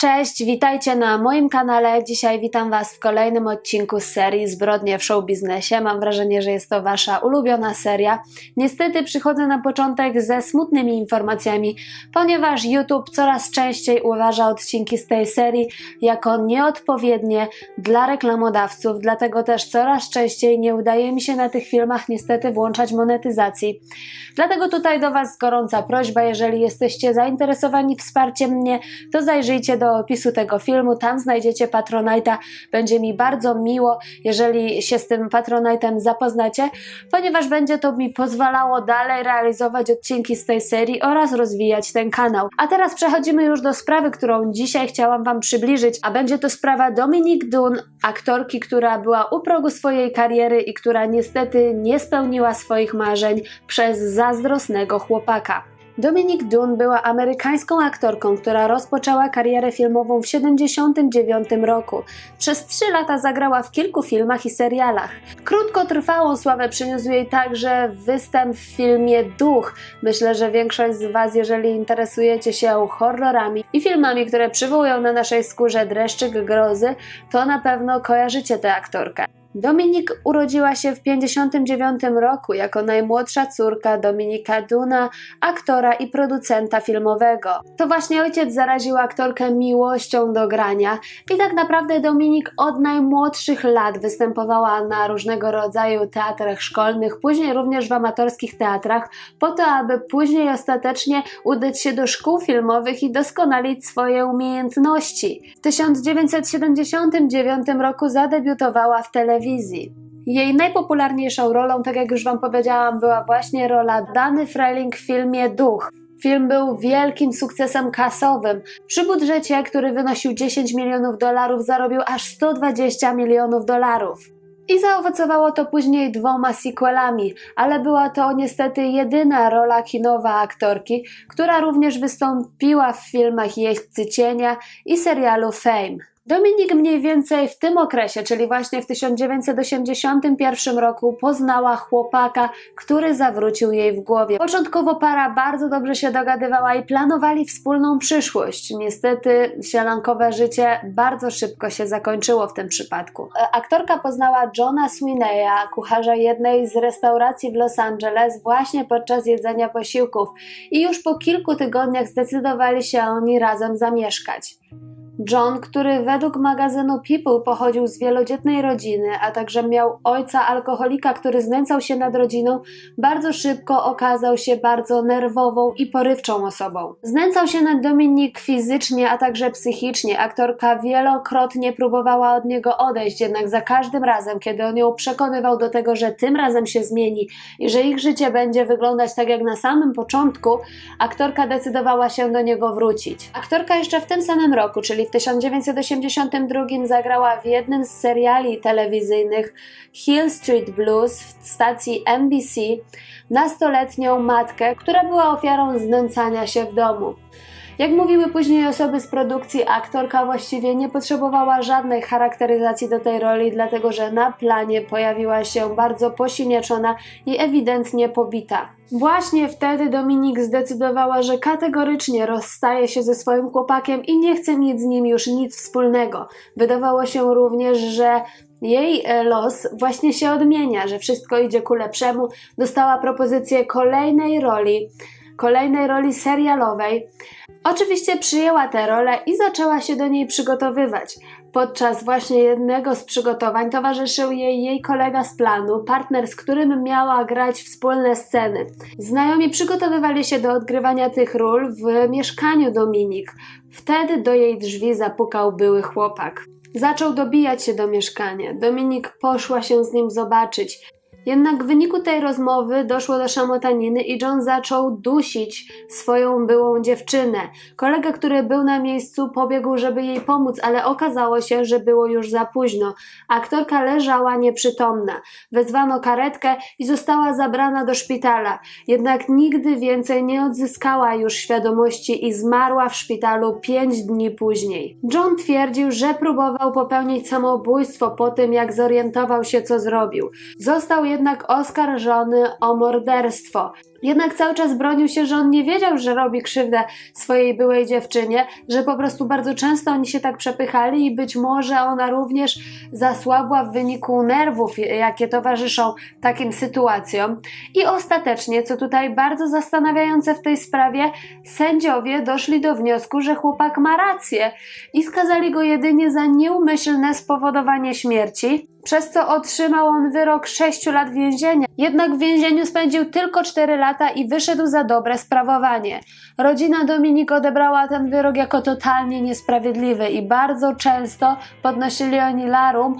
Cześć, witajcie na moim kanale. Dzisiaj witam Was w kolejnym odcinku z serii Zbrodnie w show biznesie. Mam wrażenie, że jest to Wasza ulubiona seria. Niestety przychodzę na początek ze smutnymi informacjami, ponieważ YouTube coraz częściej uważa odcinki z tej serii jako nieodpowiednie dla reklamodawców, dlatego też coraz częściej nie udaje mi się na tych filmach niestety włączać monetyzacji. Dlatego tutaj do Was gorąca prośba, jeżeli jesteście zainteresowani wsparciem mnie, to zajrzyjcie do opisu tego filmu, tam znajdziecie Patronite'a. Będzie mi bardzo miło, jeżeli się z tym Patronite'em zapoznacie, ponieważ będzie to mi pozwalało dalej realizować odcinki z tej serii oraz rozwijać ten kanał. A teraz przechodzimy już do sprawy, którą dzisiaj chciałam Wam przybliżyć, a będzie to sprawa Dominique Dunn, aktorki, która była u progu swojej kariery i która niestety nie spełniła swoich marzeń przez zazdrosnego chłopaka. Dominique Dunn była amerykańską aktorką, która rozpoczęła karierę filmową w 1979 roku. Przez trzy lata zagrała w kilku filmach i serialach. Krótkotrwałą sławę przyniósł jej także występ w filmie Duch. Myślę, że większość z Was, jeżeli interesujecie się horrorami i filmami, które przywołują na naszej skórze dreszczyk grozy, to na pewno kojarzycie tę aktorkę. Dominik urodziła się w 1959 roku jako najmłodsza córka Dominika Duna, aktora i producenta filmowego. To właśnie ojciec zaraził aktorkę miłością do grania i tak naprawdę Dominik od najmłodszych lat występowała na różnego rodzaju teatrach szkolnych, później również w amatorskich teatrach, po to, aby później ostatecznie udać się do szkół filmowych i doskonalić swoje umiejętności. W 1979 roku zadebiutowała w telewizji telewizji. Jej najpopularniejszą rolą, tak jak już Wam powiedziałam, była właśnie rola Dany Freling w filmie Duch. Film był wielkim sukcesem kasowym. Przy budżecie, który wynosił 10 milionów dolarów, zarobił aż 120 milionów dolarów. I zaowocowało to później dwoma sequelami, ale była to niestety jedyna rola kinowa aktorki, która również wystąpiła w filmach Jeźdźcy Cienia i serialu Fame. Dominik mniej więcej w tym okresie, czyli właśnie w 1981 roku, poznała chłopaka, który zawrócił jej w głowie. Początkowo para bardzo dobrze się dogadywała i planowali wspólną przyszłość. Niestety, sielankowe życie bardzo szybko się zakończyło w tym przypadku. E, aktorka poznała Johna Sweeneya, kucharza jednej z restauracji w Los Angeles, właśnie podczas jedzenia posiłków, i już po kilku tygodniach zdecydowali się oni razem zamieszkać. John, który według magazynu People pochodził z wielodzietnej rodziny, a także miał ojca alkoholika, który znęcał się nad rodziną, bardzo szybko okazał się bardzo nerwową i porywczą osobą. Znęcał się nad Dominik fizycznie, a także psychicznie. Aktorka wielokrotnie próbowała od niego odejść, jednak za każdym razem, kiedy on ją przekonywał do tego, że tym razem się zmieni i że ich życie będzie wyglądać tak jak na samym początku, aktorka decydowała się do niego wrócić. Aktorka jeszcze w tym samym roku, czyli w 1982 zagrała w jednym z seriali telewizyjnych Hill Street Blues w stacji NBC nastoletnią matkę, która była ofiarą znęcania się w domu. Jak mówiły później osoby z produkcji, aktorka właściwie nie potrzebowała żadnej charakteryzacji do tej roli, dlatego że na planie pojawiła się bardzo posinieczona i ewidentnie pobita. Właśnie wtedy Dominik zdecydowała, że kategorycznie rozstaje się ze swoim chłopakiem i nie chce mieć z nim już nic wspólnego. Wydawało się również, że jej e, los właśnie się odmienia, że wszystko idzie ku lepszemu. Dostała propozycję kolejnej roli, kolejnej roli serialowej. Oczywiście przyjęła tę rolę i zaczęła się do niej przygotowywać. Podczas właśnie jednego z przygotowań towarzyszył jej jej kolega z planu, partner, z którym miała grać wspólne sceny. Znajomi przygotowywali się do odgrywania tych ról w mieszkaniu Dominik. Wtedy do jej drzwi zapukał były chłopak. Zaczął dobijać się do mieszkania. Dominik poszła się z nim zobaczyć. Jednak w wyniku tej rozmowy doszło do szamotaniny i John zaczął dusić swoją byłą dziewczynę. Kolega, który był na miejscu, pobiegł, żeby jej pomóc, ale okazało się, że było już za późno. Aktorka leżała nieprzytomna. Wezwano karetkę i została zabrana do szpitala. Jednak nigdy więcej nie odzyskała już świadomości i zmarła w szpitalu pięć dni później. John twierdził, że próbował popełnić samobójstwo po tym, jak zorientował się, co zrobił. Został jednak oskarżony o morderstwo. Jednak cały czas bronił się, że on nie wiedział, że robi krzywdę swojej byłej dziewczynie, że po prostu bardzo często oni się tak przepychali i być może ona również zasłabła w wyniku nerwów, jakie towarzyszą takim sytuacjom. I ostatecznie, co tutaj bardzo zastanawiające w tej sprawie, sędziowie doszli do wniosku, że chłopak ma rację i skazali go jedynie za nieumyślne spowodowanie śmierci, przez co otrzymał on wyrok 6 lat więzienia. Jednak w więzieniu spędził tylko 4 lata i wyszedł za dobre sprawowanie. Rodzina Dominik odebrała ten wyrok jako totalnie niesprawiedliwy i bardzo często podnosili oni larum,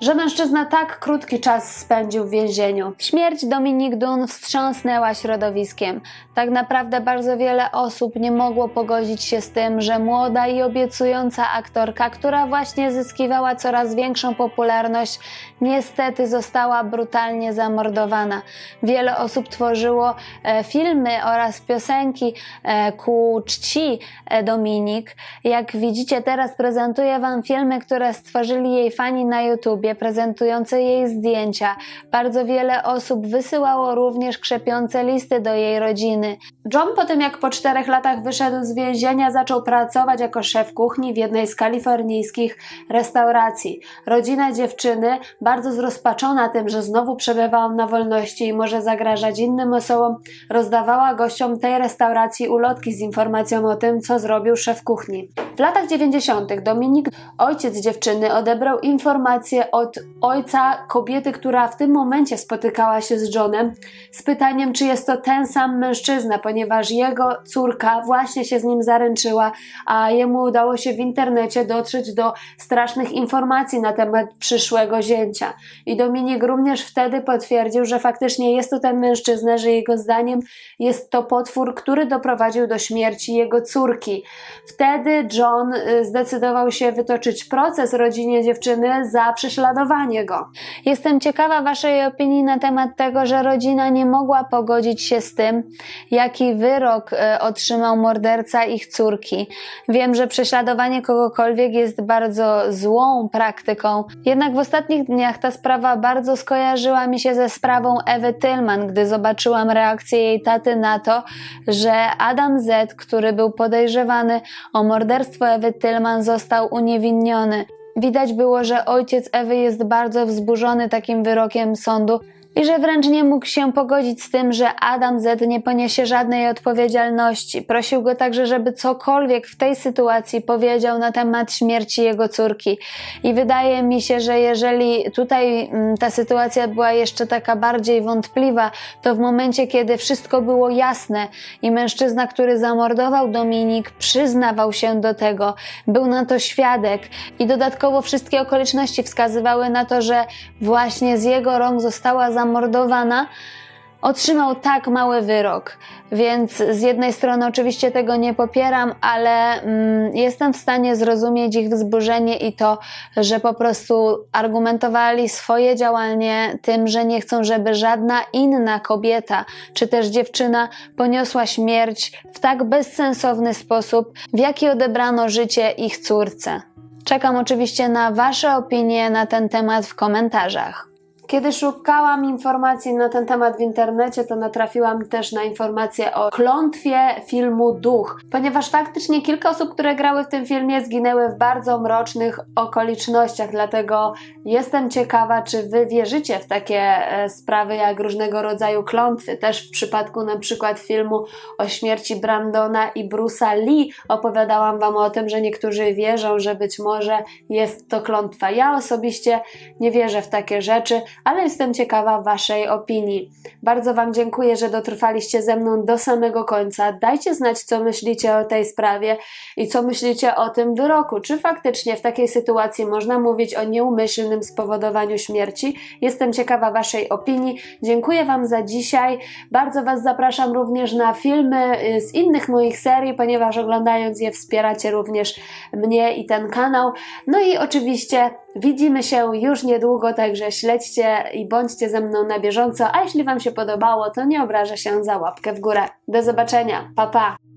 że mężczyzna tak krótki czas spędził w więzieniu. Śmierć Dominik Dun wstrząsnęła środowiskiem. Tak naprawdę bardzo wiele osób nie mogło pogodzić się z tym, że młoda i obiecująca aktorka, która właśnie zyskiwała coraz większą popularność, niestety została brutalnie zamordowana. Wiele osób tworzyło e, filmy oraz piosenki e, ku czci e, Dominik. Jak widzicie, teraz prezentuję Wam filmy, które stworzyli jej fani na YouTubie, prezentujące jej zdjęcia. Bardzo wiele osób wysyłało również krzepiące listy do jej rodziny. John po tym jak po czterech latach wyszedł z więzienia, zaczął pracować jako szef kuchni w jednej z kalifornijskich restauracji. Rodzina dziewczyny, bardzo zrozpaczona tym, że znowu przebywa on na wolności i może zagrażać innym osobom, rozdawała gościom tej restauracji ulotki z informacją o tym, co zrobił szef kuchni. W latach 90. Dominik, ojciec dziewczyny, odebrał informację od ojca kobiety, która w tym momencie spotykała się z Johnem, z pytaniem, czy jest to ten sam mężczyzna, ponieważ jego córka właśnie się z nim zaręczyła, a jemu udało się w internecie dotrzeć do strasznych informacji na temat przyszłego zięcia. I Dominik również wtedy potwierdził, że faktycznie jest to ten mężczyzna, że jego zdaniem jest to potwór, który doprowadził do śmierci jego córki. Wtedy John y, zdecydował się wytoczyć proces rodzinie dziewczyny za prześladowanie go. Jestem ciekawa Waszej opinii na temat tego, że rodzina nie mogła pogodzić się z tym, jaki wyrok e, otrzymał morderca ich córki. Wiem, że prześladowanie kogokolwiek jest bardzo złą praktyką, jednak w ostatnich dniach ta sprawa bardzo skojarzyła mi się ze sprawą Ewy Tillman, gdy zobaczyłam reakcję jej taty na to, że Adam Z., który był podejrzewany o morderstwo Ewy Tillman, został uniewinniony. Widać było, że ojciec Ewy jest bardzo wzburzony takim wyrokiem sądu i że wręcz nie mógł się pogodzić z tym, że Adam Z nie poniesie żadnej odpowiedzialności. Prosił go także, żeby cokolwiek w tej sytuacji powiedział na temat śmierci jego córki. I wydaje mi się, że jeżeli tutaj mm, ta sytuacja była jeszcze taka bardziej wątpliwa, to w momencie, kiedy wszystko było jasne i mężczyzna, który zamordował Dominik, przyznawał się do tego, był na to świadek i dodatkowo wszystkie okoliczności wskazywały na to, że właśnie z jego rąk została zamordowana zamordowana, otrzymał tak mały wyrok. Więc z jednej strony oczywiście tego nie popieram, ale mm, jestem w stanie zrozumieć ich wzburzenie i to, że po prostu argumentowali swoje działanie tym, że nie chcą, żeby żadna inna kobieta czy też dziewczyna poniosła śmierć w tak bezsensowny sposób, w jaki odebrano życie ich córce. Czekam oczywiście na Wasze opinie na ten temat w komentarzach. Kiedy szukałam informacji na ten temat w internecie, to natrafiłam też na informację o klątwie filmu Duch, ponieważ faktycznie kilka osób, które grały w tym filmie, zginęły w bardzo mrocznych okolicznościach. Dlatego jestem ciekawa, czy wy wierzycie w takie e, sprawy jak różnego rodzaju klątwy. Też w przypadku na przykład filmu o śmierci Brandona i Bruce'a Lee opowiadałam wam o tym, że niektórzy wierzą, że być może jest to klątwa. Ja osobiście nie wierzę w takie rzeczy ale jestem ciekawa Waszej opinii. Bardzo Wam dziękuję, że dotrwaliście ze mną do samego końca. Dajcie znać, co myślicie o tej sprawie i co myślicie o tym wyroku. Czy faktycznie w takiej sytuacji można mówić o nieumyślnym spowodowaniu śmierci? Jestem ciekawa Waszej opinii. Dziękuję Wam za dzisiaj. Bardzo Was zapraszam również na filmy y, z innych moich serii, ponieważ oglądając je wspieracie również mnie i ten kanał. No i oczywiście Widzimy się już niedługo, także śledźcie i bądźcie ze mną na bieżąco, a jeśli Wam się podobało, to nie obrażę się za łapkę w górę. Do zobaczenia, pa pa!